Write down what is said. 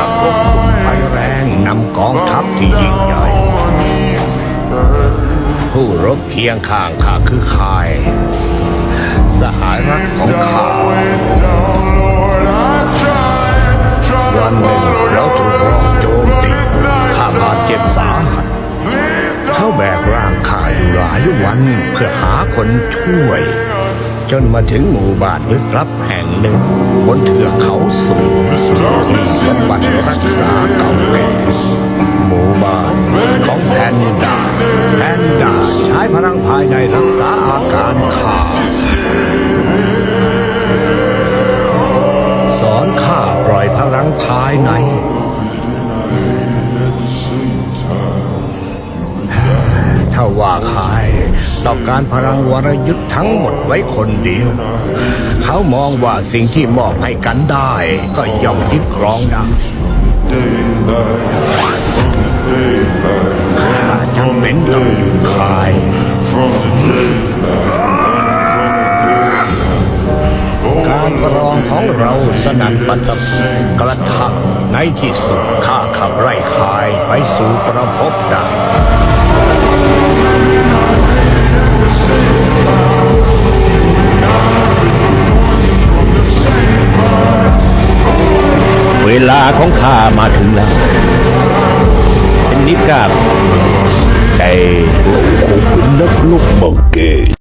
นักรบกลุ่มไฟแรงนำกองทัพที่ยิ่งใหญ่ ผู้รบเคียงข้างข้าคือคาย สหายรักของข้าวันหนึ่งเราถูกรอบโจมตีข้าบาดเจ็บสาหัสเขาแบกร่างข้าอยู่หลายวันเพื่อหาคนช่วย จนมาถึงหมู่บ้านลึกลับแห่งหนึ่ง บนเทือกเขาสูงที่สมบัติรักษาเก่าแก่หมู่บ้านของแพนด้าแพนด้าใช้พลังภายในรักษาอาการข้าสอนข้าปล่อยพลังภายในาว่าใครต้องการพลังวรยุทธ์ทั้งหมดไว้คนเดียว เขามองว่าสิ่งที่มอบให้กันได้ ก็ย่อมยึดครองได้ข้าจำเป็นต้องหยุดขายการประลองของเราสนั่นปัตตภกระทั่งในที่สุดข้าขับไล่คายไปสู่ประพบได้ ลาของข้ามาถึงแล้ว เป็นนิกาใจผมเป็นนักลุกมังเก